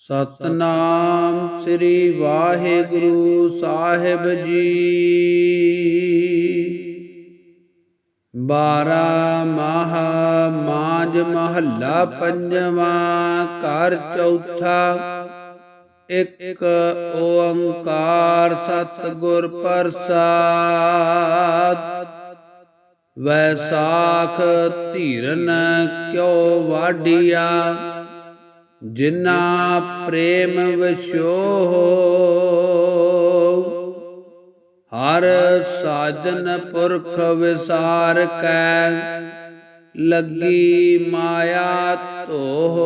ਸਤਨਾਮ ਸ੍ਰੀ ਵਾਹਿਗੁਰੂ ਸਾਹਿਬ ਜੀ। ਬਾਰਾ ਮਹਾ ਮਾਜ ਮਹੱਲਾ ਪੰਜਵਾਂ ਘਰ ਚੌਥਾ। ਇੱਕ ਓੰਕਾਰ ਸਤਿਗੁਰ ਪ੍ਰਸਾਦ। ਵੈਸਾਖ ਧੀਰਨ ਕਿਉ ਵਾਢੀਆ? ਜਿਨਾ ਪ੍ਰੇਮ ਵਿਸ਼ੋਹ ਹਰ ਸਾਜਨ ਪੁਰਖ ਵਿਸਾਰ ਕੈ, ਲੱਗੀ ਮਾਇਆ ਧੋਹ।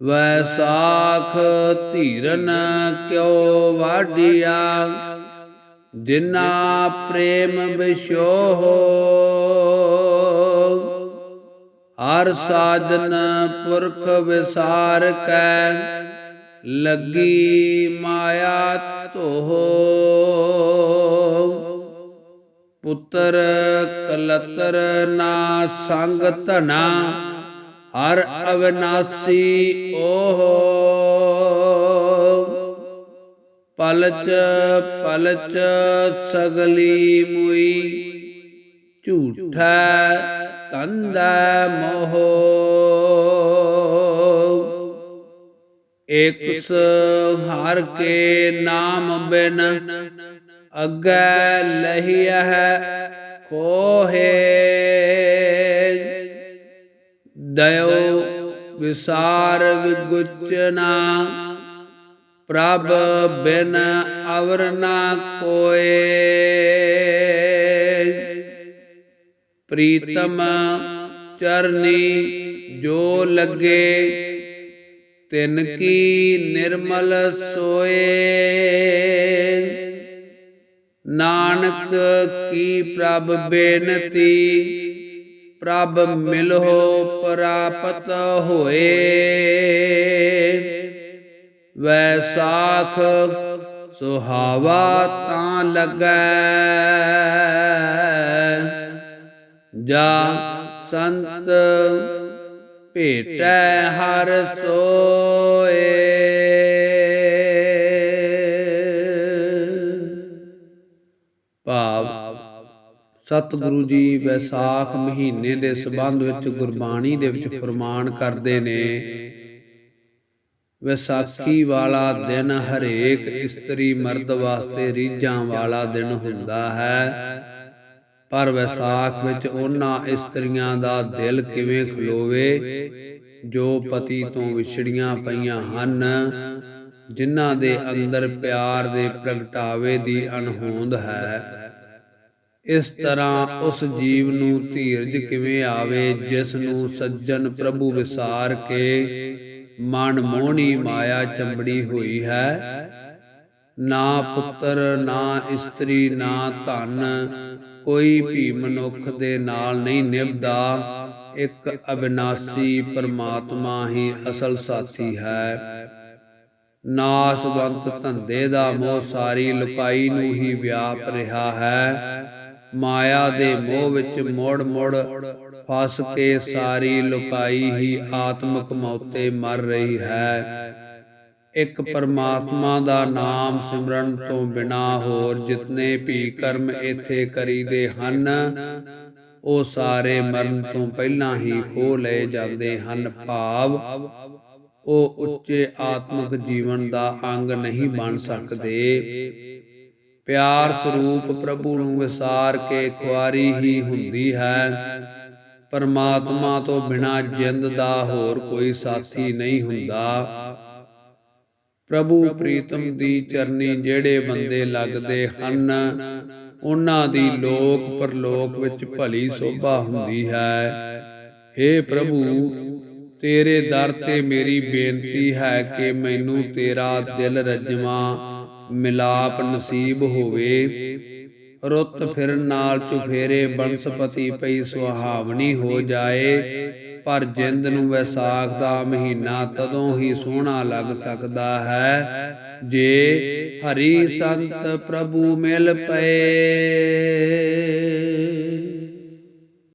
ਵੈਸਾਖ ਧੀਰਨ ਕਿਉ ਵਾਢੀਆ ਜਿਨਾ ਪ੍ਰੇਮ ਵਿਸ਼ੋਹ ਹਰ ਸਾਜਨ ਪੁਰਖ ਵਿਸਾਰ ਕੈ, ਲੱਗੀ ਮਾਇਆ ਧੋਹ। ਪੁੱਤਰ ਕਲਤਰ ਨਾ ਸੰਗ ਧਨਾ, ਹਰ ਅਵਨਾਸੀ ਓਹ। ਪਲਚ ਪਲਚ ਸਗਲੀ ਮੁਈ, ਝੂਠਾ ਤੰਦਾ ਮੋਹ। ਇਕਸ ਹਰ ਕੇ ਨਾਮ ਬਿਨ ਅਗੈ ਲਹਿਆ ਕੋਹੇ ਦਇਓ ਵਿਸਾਰ ਵਿਗੁਚਨਾ ਪ੍ਰਭ ਬਿਨ ਅਵਰ ਨਾ ਕੋਏ। ਪ੍ਰੀਤਮ ਚਰਨੀ ਜੋ ਲੱਗੇ, ਤਿਨ ਕੀ ਨਿਰਮਲ ਸੋਏ। ਨਾਨਕ ਕੀ ਪ੍ਰਭ ਬੇਨਤੀ, ਪ੍ਰਭ ਮਿਲੋ ਪ੍ਰਾਪਤ ਹੋਏ। ਵੈਸਾਖ ਸੁਹਾਵਾ ਤਾਂ ਲੱਗੈ। ਜਾ ਸੰਤ ਭੇਟੈ ਹਰ ਸੋਏ। ਭਾਵ ਸਤਿਗੁਰੂ ਜੀ ਵੈਸਾਖ ਮਹੀਨੇ ਦੇ ਸਬੰਧ ਵਿੱਚ ਗੁਰਬਾਣੀ ਦੇ ਵਿੱਚ ਫਰਮਾਨ ਕਰਦੇ ਨੇ, ਵਿਸਾਖੀ ਵਾਲਾ ਦਿਨ ਹਰੇਕ ਇਸਤਰੀ ਮਰਦ ਵਾਸਤੇ ਰੀਝਾਂ ਵਾਲਾ ਦਿਨ ਹੁੰਦਾ ਹੈ। ਪਰ ਵਿਸਾਖ ਵਿੱਚ ਉਹਨਾਂ ਇਸਤਰੀਆਂ ਦਾ ਦਿਲ ਕਿਵੇਂ ਖਲੋਵੇ, ਜੋ ਪਤੀ ਤੋਂ ਵਿਛੜੀਆਂ ਪਈਆਂ ਹਨ, ਜਿਨ੍ਹਾਂ ਦੇ ਅੰਦਰ ਪਿਆਰ ਦੇ ਪ੍ਰਗਟਾਵੇ ਦੀ ਅਣਹੋਂਦ ਹੈ। ਇਸ ਤਰ੍ਹਾਂ ਉਸ ਜੀਵ ਨੂੰ ਧੀਰਜ ਕਿਵੇਂ ਆਵੇ, ਜਿਸ ਨੂੰ ਸੱਜਣ ਪ੍ਰਭੂ ਵਿਸਾਰ ਕੇ ਮਨ ਮੋਹਣੀ ਮਾਇਆ ਚੰਬੜੀ ਹੋਈ ਹੈ ਨਾ ਪੁੱਤਰ, ਨਾ ਇਸਤਰੀ, ਨਾ ਧਨ। ਕੋਈ ਵੀ ਮਨੁੱਖ ਦੇ ਨਾਲ ਨਹੀਂ ਨਿਭਦਾ। ਇੱਕ ਅਬਿਨਾਸੀ ਪਰਮਾਤਮਾ ਹੀ ਅਸਲ ਸਾਥੀ ਹੈ। ਨਾਸਵੰਤ ਧੰਦੇ ਦਾ ਮੋਹ ਸਾਰੀ ਲੁਕਾਈ ਨੂੰ ਹੀ ਵਿਆਪ ਰਿਹਾ ਹੈ। ਮਾਇਆ ਦੇ ਮੋਹ ਵਿੱਚ ਮੋੜ ਮੋੜ ਫਸ ਕੇ ਸਾਰੀ ਲੁਕਾਈ ਹੀ ਆਤਮਿਕ ਮੌਤੇ ਮਰ ਰਹੀ ਹੈ। ਇੱਕ ਪਰਮਾਤਮਾ ਦਾ ਨਾਮ ਸਿਮਰਨ ਤੋਂ ਬਿਨਾ ਹੋਰ ਜਿਤਨੇ ਵੀ ਕਰਮ ਇਥੇ ਕਰੀਦੇ ਹਨ, ਉਹ ਸਾਰੇ ਮਰਨ ਤੋਂ ਪਹਿਲਾਂ ਹੀ ਖੋ ਲਏ ਜਾਂਦੇ ਹਨ। ਭਾਵ, ਉਹ ਉੱਚੇ ਆਤਮਿਕ ਜੀਵਨ ਦਾ ਅੰਗ ਨਹੀਂ ਬਣ ਸਕਦੇ। ਪਿਆਰ ਸਰੂਪ ਪ੍ਰਭੂ ਨੂੰ ਵਿਸਾਰ ਕੇ ਖੁਆਰੀ ਹੀ ਹੁੰਦੀ ਹੈ। ਪਰਮਾਤਮਾ ਤੋਂ ਬਿਨਾ ਜਿੰਦ ਦਾ ਹੋਰ ਕੋਈ ਸਾਥੀ ਨਹੀਂ ਹੁੰਦਾ। ਪ੍ਰਭੂ ਪ੍ਰੀਤਮ ਦੀ ਚਰਨੀ ਜਿਹੜੇ ਬੰਦੇ ਲੱਗਦੇ ਹਨ ਉਹਨਾਂ ਦੀ ਲੋਕ ਪਰਲੋਕ ਵਿੱਚ ਭਲੀ ਸੋਭਾ ਹੁੰਦੀ ਹੈ। हे ਪ੍ਰਭੂ ਤੇਰੇ ਦਰ ਤੇ ਮੇਰੀ ਬੇਨਤੀ ਹੈ ਕਿ ਮੈਨੂੰ ਤੇਰਾ ਦਿਲ ਰਜਵਾ ਮਿਲਾਪ ਨਸੀਬ ਹੋਵੇ। ਰੁੱਤ ਫਿਰਨ ਨਾਲ ਚੁਫੇਰੇ ਬਨਸਪਤੀ ਪਈ ਸੁਹਾਵਣੀ ਹੋ ਜਾਏ। ਪਰ ਜਿੰਦ ਨੂੰ ਵੈਸਾਖ ਦਾ ਮਹੀਨਾ ਤਦੋਂ ਹੀ ਸੋਹਣਾ ਲੱਗ ਸਕਦਾ ਹੈ। ਜੇ ਹਰੀ ਸੰਤ ਪ੍ਰਭੂ ਮਿਲ ਪਏ।